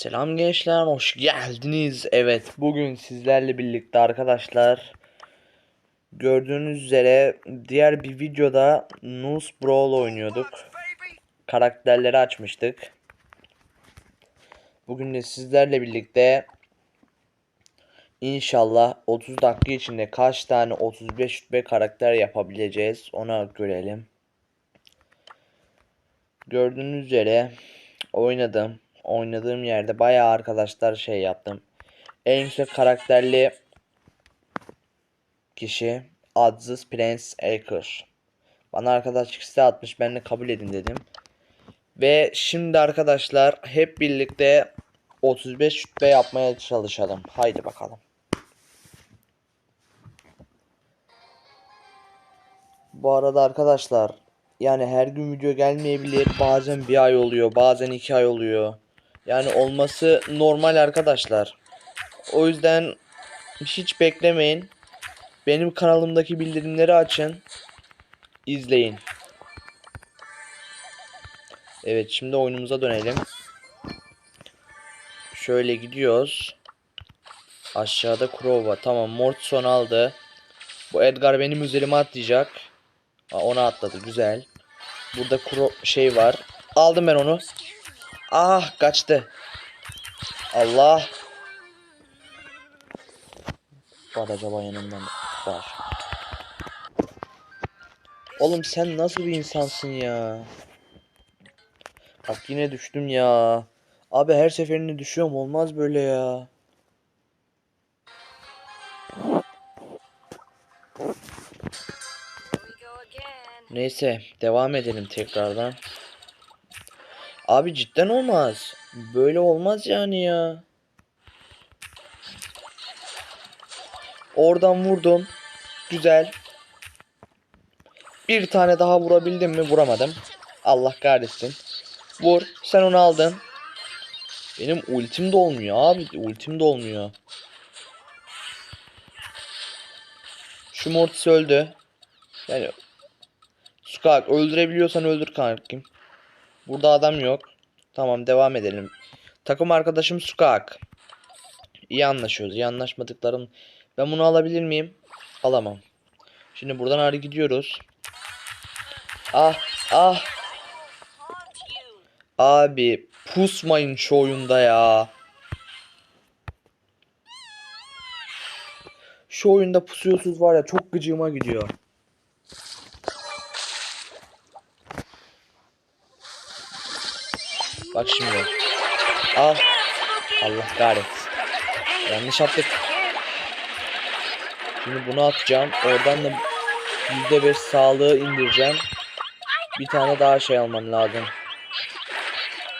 Selam gençler, hoş geldiniz. Evet, bugün sizlerle birlikte arkadaşlar gördüğünüz üzere diğer bir videoda Noose Brawl oynuyorduk. Karakterleri açmıştık. Bugün de sizlerle birlikte inşallah 30 dakika içinde kaç tane 35 rütbe karakter yapabileceğiz ona görelim. Gördüğünüz üzere oynadım. Oynadığım yerde bayağı arkadaşlar şey yaptım. En yüksek karakterli kişi Aziz Prince Aker. Bana arkadaşlık isteği atmış. Ben de kabul edin dedim. Ve şimdi arkadaşlar hep birlikte 35 şüphe yapmaya çalışalım. Haydi bakalım. Bu arada arkadaşlar yani her gün video gelmeyebilir. Bazen bir ay oluyor, bazen iki ay oluyor. Yani olması normal arkadaşlar. O yüzden hiç beklemeyin. Benim kanalımdaki bildirimleri açın. İzleyin. Evet şimdi oyunumuza dönelim. Şöyle gidiyoruz. Aşağıda Crow var. Tamam Mortson aldı. Bu Edgar benim üzerime atlayacak. Aa, ona atladı güzel. Burada kuro şey var. Aldım ben onu. Ah kaçtı. Allah. Var acaba yanımdan var. Oğlum sen nasıl bir insansın ya? Bak yine düştüm ya. Abi her seferinde düşüyorum olmaz böyle ya. Neyse devam edelim tekrardan. Abi cidden olmaz. Böyle olmaz yani ya. Oradan vurdum. Güzel. Bir tane daha vurabildim mi? Vuramadım. Allah kahretsin. Vur. Sen onu aldın. Benim ultim de olmuyor abi. Ultim de olmuyor. Şu Mortis öldü. Yani Skak öldürebiliyorsan öldür kankim. Burada adam yok. Tamam devam edelim. Takım arkadaşım Skak. İyi anlaşıyoruz. İyi anlaşmadıklarım. Ben bunu alabilir miyim? Alamam. Şimdi buradan ayrı gidiyoruz. Ah ah. Abi pusmayın şu oyunda ya. Şu oyunda pusuyorsunuz var ya çok gıcığıma gidiyor. Bak şimdi. Al. Allah kahretsin. Yanlış attık. Şimdi bunu atacağım. Oradan da %5 sağlığı indireceğim. Bir tane daha şey almam lazım.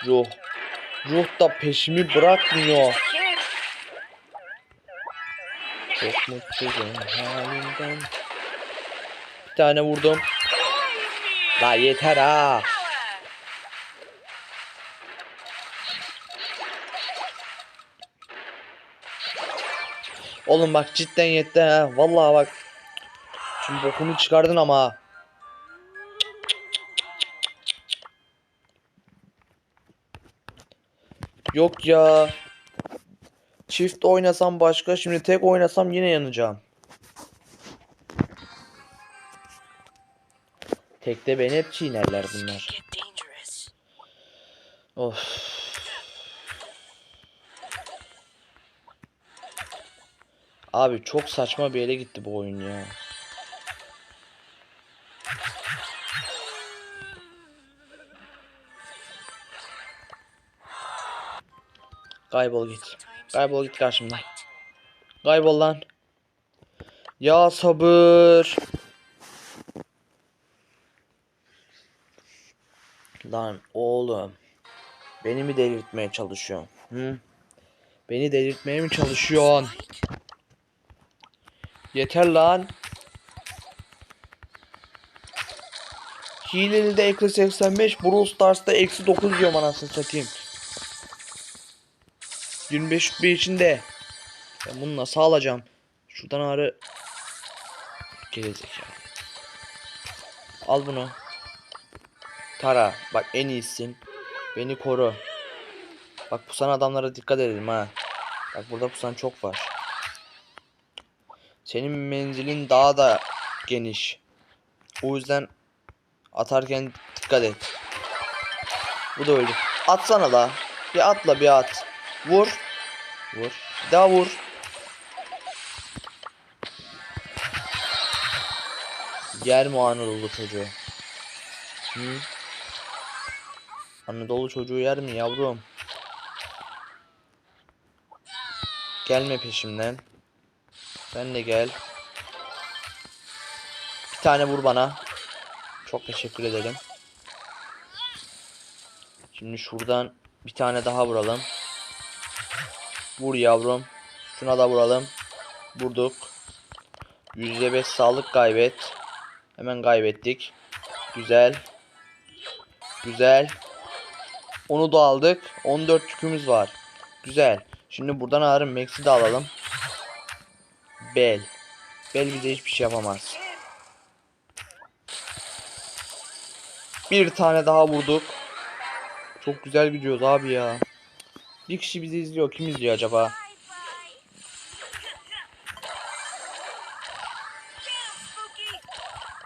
Ruh. Ruh da peşimi bırakmıyor. Çok mutsuzum halimden. Bir tane vurdum. La yeter ha. Oğlum bak cidden yetti ha. Vallahi bak. Şimdi bokunu çıkardın ama. Yok ya. Çift oynasam başka. Şimdi tek oynasam yine yanacağım. Tekte beni hep çiğnerler bunlar. Of. Abi çok saçma bir yere gitti bu oyun ya. Kaybol git. Kaybol git karşımdan. Kaybol lan. Ya sabır. Lan oğlum. Beni mi delirtmeye çalışıyorsun? Hı? Beni delirtmeye mi çalışıyorsun? Yeter lan. Hileli de eksi 85, Brawl Stars'ta eksi 9 diyorum anasını satayım. 25 rütbe içinde. Ben bunu nasıl alacağım? Şuradan ağrı. Gerizekalı. Al bunu. Tara bak en iyisin. Beni koru. Bak pusan adamlara dikkat edelim ha. Bak burada pusan çok var. Senin menzilin daha da geniş. O yüzden atarken dikkat et. Bu da öldü. Atsana la. Bir atla bir at. Vur. Vur. Bir daha vur. Yer mi Anadolu çocuğu? Hı? Anadolu çocuğu yer mi yavrum? Gelme peşimden. Sen de gel. Bir tane vur bana. Çok teşekkür ederim. Şimdi şuradan bir tane daha vuralım. Vur yavrum. Şuna da vuralım. Vurduk. %5 sağlık kaybet. Hemen kaybettik. Güzel. Güzel. Onu da aldık. 14 yükümüz var. Güzel. Şimdi buradan ağrım Max'i de alalım. Bel. Bel bize hiçbir şey yapamaz. Bir tane daha vurduk. Çok güzel gidiyoruz abi ya. Bir kişi bizi izliyor. Kim izliyor acaba?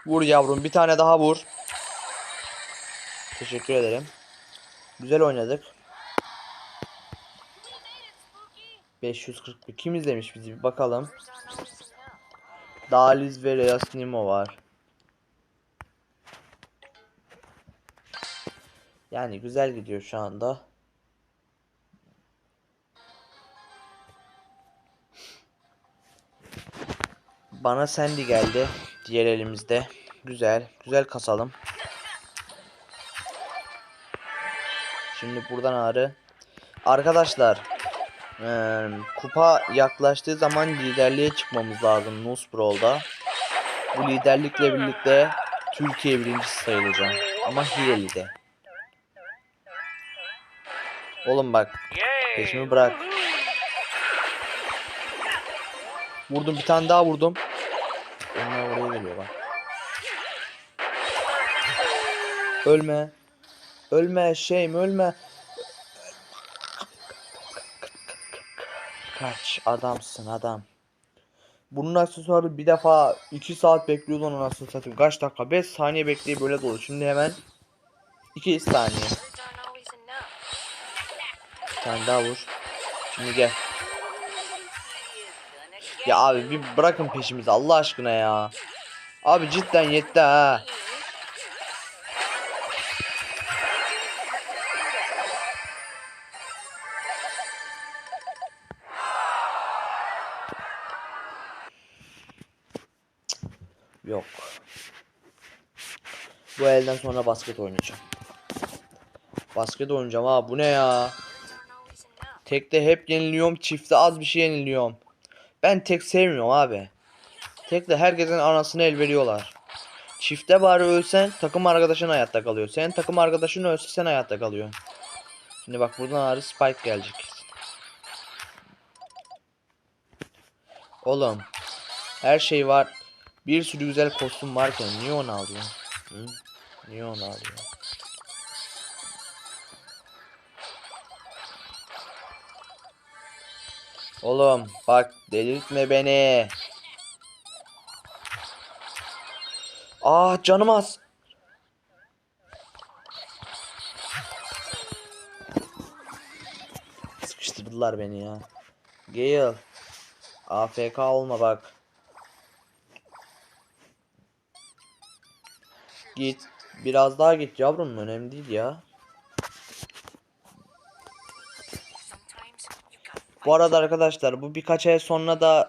Vur yavrum. Bir tane daha vur. Teşekkür ederim. Güzel oynadık. 541. Kim izlemiş bizi bir bakalım. Daliz ve Reyas Nimo var. Yani güzel gidiyor şu anda. Bana Sandy geldi. Diğer elimizde. Güzel. Güzel kasalım. Şimdi buradan ağrı. Arkadaşlar. Eee, kupa yaklaştığı zaman liderliğe çıkmamız lazım Nusbrol'da. Bu liderlikle birlikte Türkiye birincisi sayılacağım. Ama Hileli'de. Oğlum bak. Peşimi bırak. Vurdum bir tane daha vurdum. Onlar oraya geliyor bak. Ölme. Ölme şeyim ölme. Kaç adamsın adam. Bunun aksesuarı bir defa 2 saat bekliyordu onun nasıl satayım. Kaç dakika? 5 saniye bekleyip böyle dolu. Şimdi hemen 2 saniye. tane daha vur. Şimdi gel. Ya abi bir bırakın peşimizi Allah aşkına ya. Abi cidden yetti ha. Yok. Bu elden sonra basket oynayacağım. Basket oynayacağım ha bu ne ya? Tekte hep yeniliyorum, çifte az bir şey yeniliyorum. Ben tek sevmiyorum abi. Tekte herkesin anasını el veriyorlar. Çifte bari ölsen takım arkadaşın hayatta kalıyor. Senin takım arkadaşın ölse sen hayatta kalıyorsun. Şimdi bak buradan ağrı spike gelecek. Oğlum. Her şey var. Bir sürü güzel kostüm varken niye onu alıyorsun? Hı? Niye onu alıyorsun? Oğlum bak delirtme beni. Ah canım az. Sıkıştırdılar beni ya. Gale. AFK olma bak. Git. Biraz daha git yavrum önemli değil ya. Bu arada arkadaşlar bu birkaç ay sonra da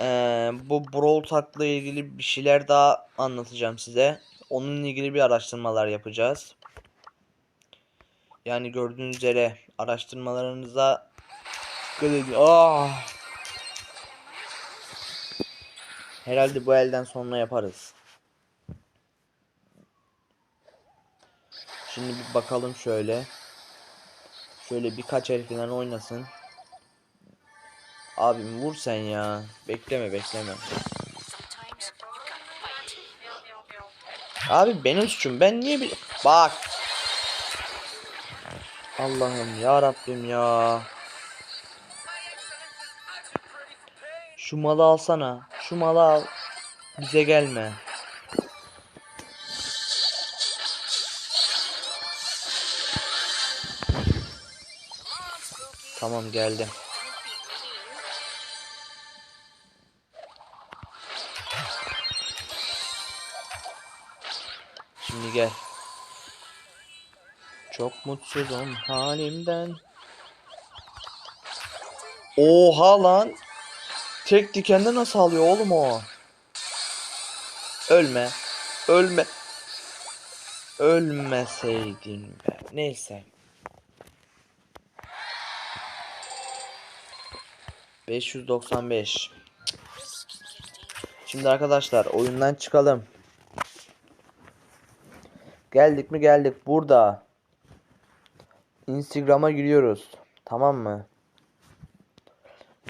eee, bu Brawl Talk'la ilgili bir şeyler daha anlatacağım size. Onunla ilgili bir araştırmalar yapacağız. Yani gördüğünüz üzere araştırmalarınıza dikkat edin. Ah! Herhalde bu elden sonra yaparız. Şimdi bir bakalım şöyle. Şöyle birkaç falan oynasın. Abim vur sen ya. Bekleme bekleme. Abi benim suçum. Ben niye bir... Bak. Allah'ım ya Rabbim ya. Şu malı alsana. Şu malı al. Bize gelme. Tamam geldim. Şimdi gel. Çok mutsuzum halimden. Oha lan. Tek dikende nasıl alıyor oğlum o? Ölme. Ölme. Ölmeseydin be. Neyse. 595. Şimdi arkadaşlar oyundan çıkalım. Geldik mi geldik. Burada. Instagram'a giriyoruz. Tamam mı?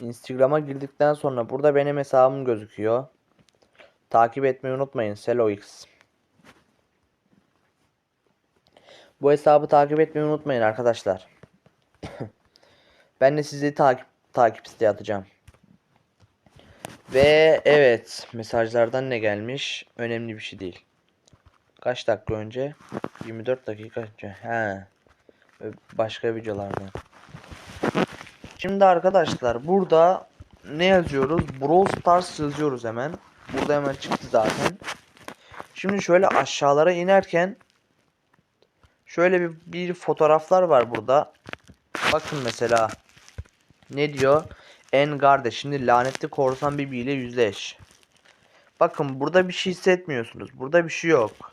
Instagram'a girdikten sonra burada benim hesabım gözüküyor. Takip etmeyi unutmayın. SeloX. Bu hesabı takip etmeyi unutmayın arkadaşlar. ben de sizi takip takip isteği atacağım. Ve evet mesajlardan ne gelmiş? Önemli bir şey değil. Kaç dakika önce? 24 dakika önce. He. Başka videolardan. Şimdi arkadaşlar burada ne yazıyoruz? Brawl Stars yazıyoruz hemen. Burada hemen çıktı zaten. Şimdi şöyle aşağılara inerken şöyle bir, bir fotoğraflar var burada. Bakın mesela ne diyor? Engarde şimdi lanetli korsan Bibi ile yüzleş. Bakın burada bir şey hissetmiyorsunuz. Burada bir şey yok.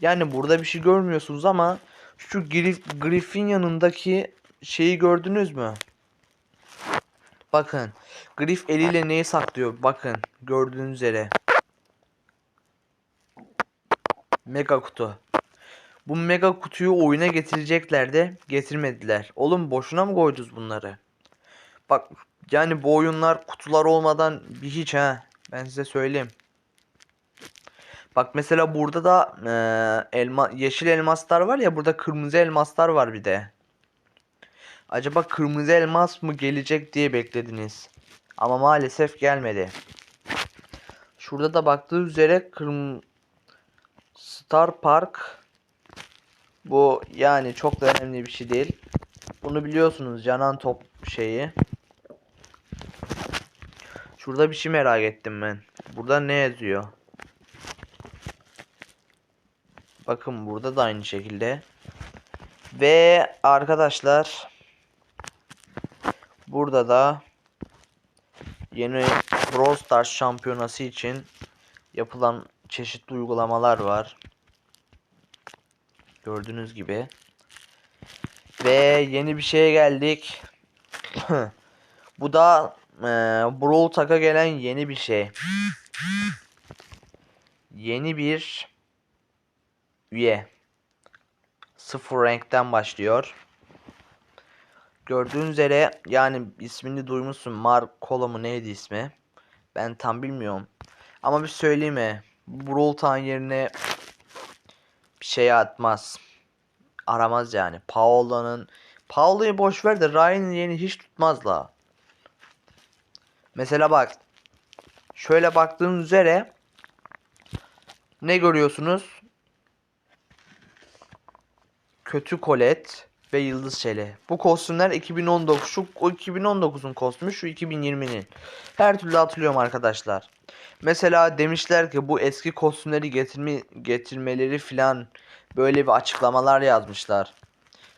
Yani burada bir şey görmüyorsunuz ama şu Grif Griff'in yanındaki şeyi gördünüz mü? Bakın. Griff eliyle neyi saklıyor? Bakın. Gördüğünüz üzere. Mega kutu. Bu mega kutuyu oyuna getirecekler de getirmediler. Oğlum boşuna mı koydunuz bunları? Bak yani bu oyunlar kutular olmadan bir hiç ha. Ben size söyleyeyim. Bak mesela burada da eee, elma yeşil elmaslar var ya burada kırmızı elmaslar var bir de. Acaba kırmızı elmas mı gelecek diye beklediniz. Ama maalesef gelmedi. Şurada da baktığı üzere kırm Star Park bu yani çok da önemli bir şey değil. Bunu biliyorsunuz Canan top şeyi. Şurada bir şey merak ettim ben. Burada ne yazıyor? Bakın burada da aynı şekilde. Ve arkadaşlar burada da yeni Brawl Stars şampiyonası için yapılan çeşitli uygulamalar var. Gördüğünüz gibi. Ve yeni bir şeye geldik. Bu da e, Brawl Talk'a gelen yeni bir şey. Yeni bir üye. Sıfır renkten başlıyor. Gördüğünüz üzere yani ismini duymuşsun. Marcola mı neydi ismi? Ben tam bilmiyorum. Ama bir söyleyeyim mi? Brawl Talk'ın yerine bir şey atmaz. Aramaz yani. Paolo'nun Paolo'yu boş ver de Ryan'ın yerini hiç tutmaz la. Mesela bak. Şöyle baktığınız üzere ne görüyorsunuz? Kötü Kolet ve Yıldız Şeli. Bu kostümler 2019. Şu o 2019'un kostümü, şu 2020'nin. Her türlü hatırlıyorum arkadaşlar. Mesela demişler ki bu eski kostümleri getirme getirmeleri filan böyle bir açıklamalar yazmışlar.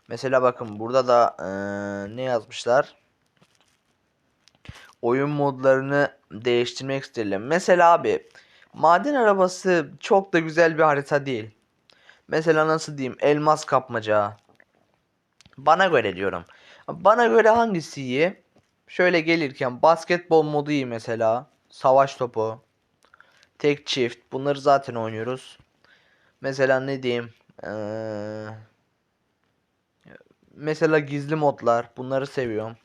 Mesela bakın burada da eee, ne yazmışlar? Oyun modlarını değiştirmek istedim. Mesela abi maden arabası çok da güzel bir harita değil. Mesela nasıl diyeyim? Elmas kapmaca. Bana göre diyorum. Bana göre hangisi iyi? Şöyle gelirken basketbol modu iyi mesela. Savaş topu. Tek çift. Bunları zaten oynuyoruz. Mesela ne diyeyim? Ee, mesela gizli modlar. Bunları seviyorum.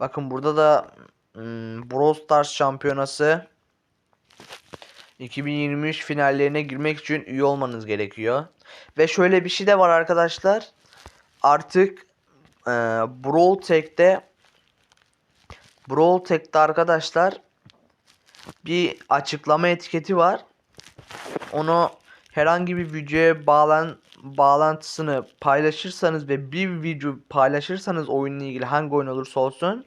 Bakın burada da hmm, Brawl Stars şampiyonası 2023 finallerine girmek için üye olmanız gerekiyor. Ve şöyle bir şey de var arkadaşlar. Artık e, Brawl Talk'te Brawl Talk'te arkadaşlar bir açıklama etiketi var. Onu herhangi bir videoya bağlan bağlantısını paylaşırsanız ve bir video paylaşırsanız oyunla ilgili hangi oyun olursa olsun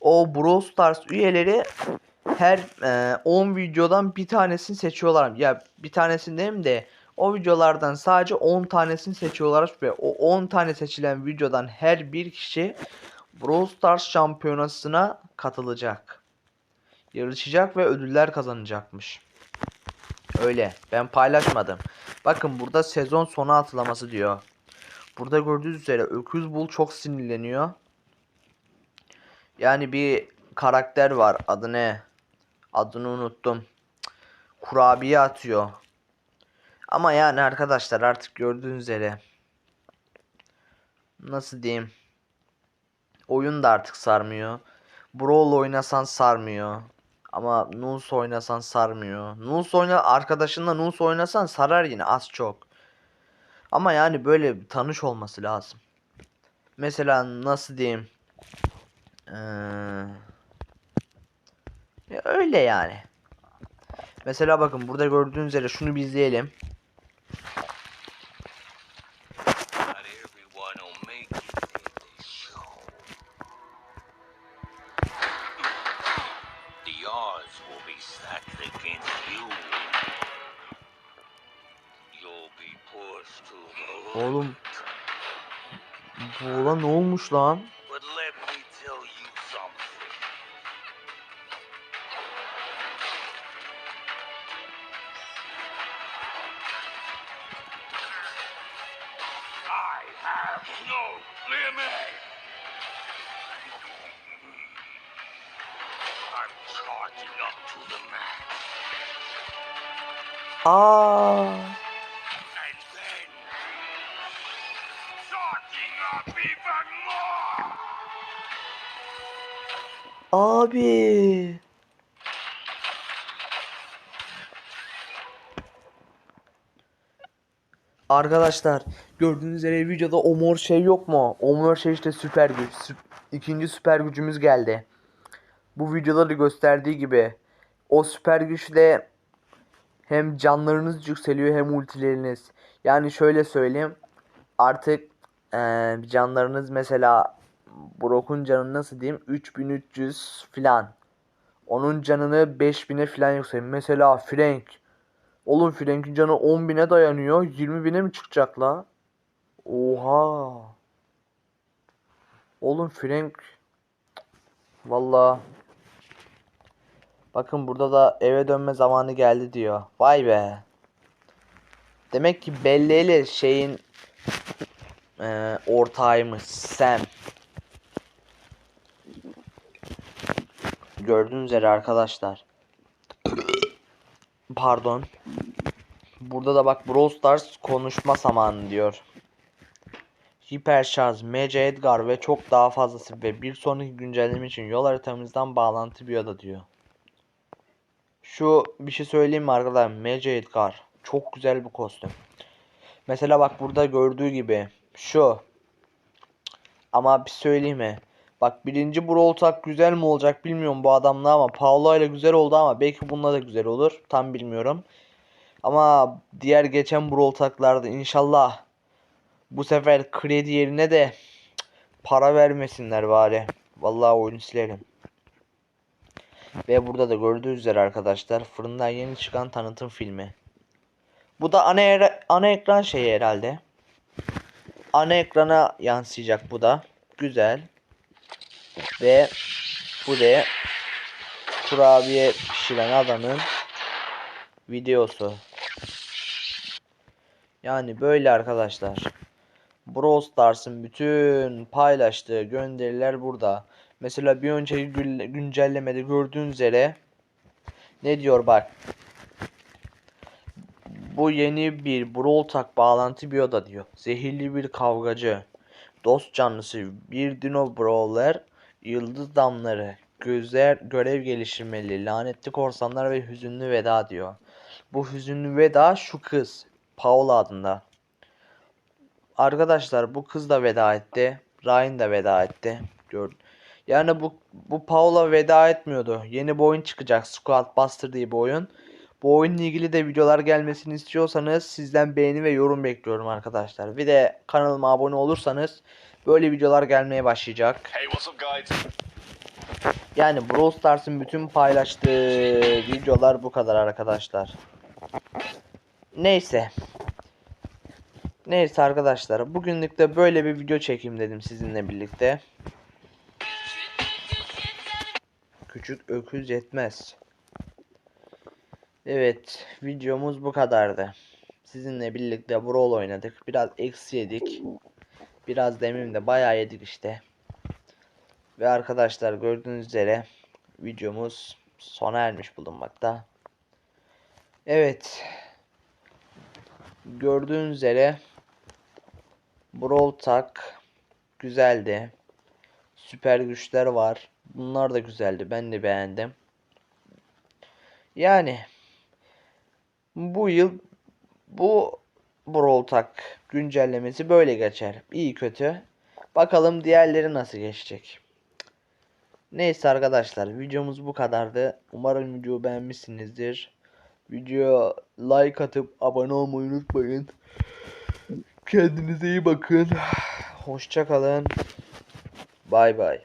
o Brawl Stars üyeleri her e, 10 videodan bir tanesini seçiyorlar. Ya bir tanesini değil de o videolardan sadece 10 tanesini seçiyorlar ve o 10 tane seçilen videodan her bir kişi Brawl Stars şampiyonasına katılacak. Yarışacak ve ödüller kazanacakmış. Öyle. Ben paylaşmadım. Bakın burada sezon sonu atlaması diyor. Burada gördüğünüz üzere Öküz Bul çok sinirleniyor. Yani bir karakter var. Adı ne? Adını unuttum. Kurabiye atıyor. Ama yani arkadaşlar artık gördüğünüz üzere nasıl diyeyim? Oyun da artık sarmıyor. Brawl oynasan sarmıyor. Ama Nus oynasan sarmıyor. Nus oyna arkadaşınla Nus oynasan sarar yine az çok. Ama yani böyle tanış olması lazım. Mesela nasıl diyeyim? Ee, öyle yani. Mesela bakın burada gördüğünüz üzere şunu bir izleyelim. Oğlum bu olan ne olmuş lan? No limit. I'm charging up to the max. Aa, ah. And then charging up even more. abi. Arkadaşlar gördüğünüz üzere videoda o mor şey yok mu? O mor şey işte süper güç. Sü- İkinci süper gücümüz geldi. Bu videoda da gösterdiği gibi o süper güçle hem canlarınız yükseliyor hem ultileriniz. Yani şöyle söyleyeyim. Artık eee, canlarınız mesela Brock'un canı nasıl diyeyim 3300 filan. Onun canını 5000'e filan yükseliyor. Mesela Frank. Oğlum Frank'in canı 10.000'e dayanıyor. 20.000'e mi çıkacak la? Oha. Oğlum Frank. Valla. Bakın burada da eve dönme zamanı geldi diyor. Vay be. Demek ki Belle ile şeyin eee ortağıymış Sam. Gördüğünüz üzere arkadaşlar. Pardon. Burada da bak Brawl Stars konuşma zamanı diyor. Hiper şarj, MC Edgar ve çok daha fazlası ve bir sonraki güncelleme için yol haritamızdan bağlantı bir oda diyor. Şu bir şey söyleyeyim mi arkadaşlar? MC Edgar. Çok güzel bir kostüm. Mesela bak burada gördüğü gibi şu. Ama bir söyleyeyim mi? Bak birinci Brawl Talk güzel mi olacak bilmiyorum bu adamla ama Paolo ile güzel oldu ama belki bununla da güzel olur. Tam bilmiyorum. Ama diğer geçen Brawl Talk'larda inşallah bu sefer kredi yerine de para vermesinler bari. Vallahi oyunu silerim. Ve burada da gördüğünüz üzere arkadaşlar fırından yeni çıkan tanıtım filmi. Bu da ana, ana ekran şeyi herhalde. Ana ekrana yansıyacak bu da. Güzel. Ve bu da kurabiye pişiren adamın videosu. Yani böyle arkadaşlar. Brawl Stars'ın bütün paylaştığı gönderiler burada. Mesela bir önceki güncellemede gördüğünüz üzere ne diyor bak. Bu yeni bir Brawl Tak bağlantı biyoda diyor. Zehirli bir kavgacı. Dost canlısı bir Dino Brawler. Yıldız damları. Gözler görev geliştirmeli. Lanetli korsanlar ve hüzünlü veda diyor. Bu hüzünlü veda şu kız. Paula adında. arkadaşlar bu kız da veda etti. Ryan da veda etti. Gördüm. Yani bu bu Paula veda etmiyordu. Yeni bir oyun çıkacak. Squad Buster diye bir oyun. Bu oyunla ilgili de videolar gelmesini istiyorsanız sizden beğeni ve yorum bekliyorum arkadaşlar. Bir de kanalıma abone olursanız böyle videolar gelmeye başlayacak. Hey? Yani Brawl Stars'ın bütün paylaştığı videolar bu kadar arkadaşlar. Neyse. Neyse arkadaşlar. Bugünlük de böyle bir video çekeyim dedim sizinle birlikte. Küçük öküz yetmez. Evet. Videomuz bu kadardı. Sizinle birlikte Brawl oynadık. Biraz eksi yedik. Biraz demin de bayağı yedik işte. Ve arkadaşlar gördüğünüz üzere videomuz sona ermiş bulunmakta. Evet. Gördüğünüz üzere Brawl Tak güzeldi. Süper güçler var. Bunlar da güzeldi. Ben de beğendim. Yani bu yıl bu Brawl Tak güncellemesi böyle geçer. İyi kötü. Bakalım diğerleri nasıl geçecek. Neyse arkadaşlar videomuz bu kadardı. Umarım videoyu beğenmişsinizdir. Videoya like atıp abone olmayı unutmayın. Kendinize iyi bakın. Hoşça kalın. Bay bay.